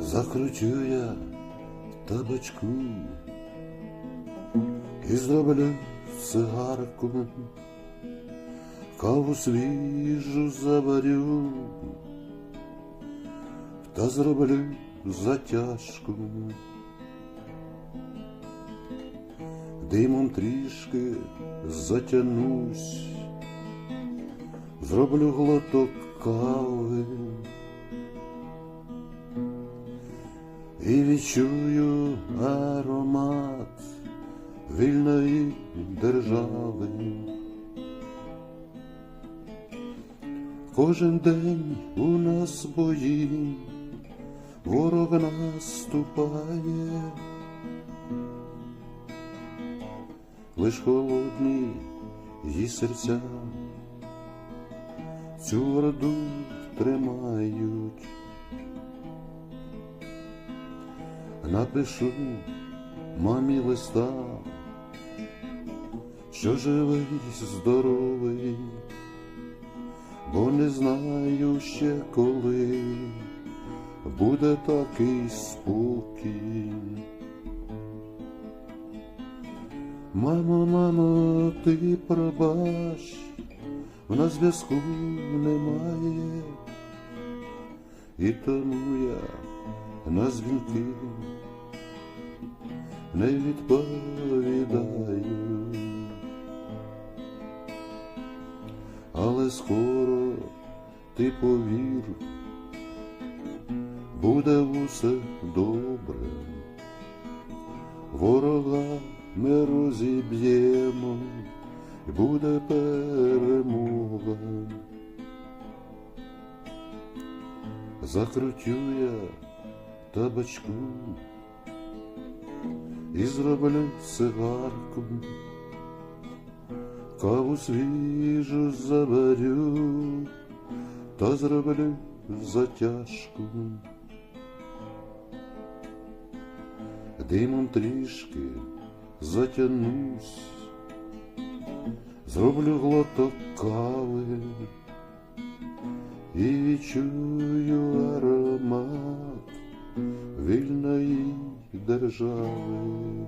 Закручу я табачку і зроблю цигарку, каву свіжу заварю, та зроблю затяжку. Димом трішки затянусь, зроблю глоток кави. І відчую аромат вільної держави. Кожен день у нас бої, ворог наступає, лиш холодні її серця цю орду тримають. Напишу мамі листа, що живий, здоровий, бо не знаю ще коли буде такий спокій. Мамо, мамо, ти пробач, в нас зв'язку немає, і тому я на дзвінки не відповідаю, але скоро ти повір, буде усе добре, ворога ми розіб'ємо, буде перемога. Закрутю я табачку і зроблю цигарку, каву свіжу заварю, та зроблю затяжку. Димом трішки затянусь, зроблю глоток кави і відчую аромат вільної держави.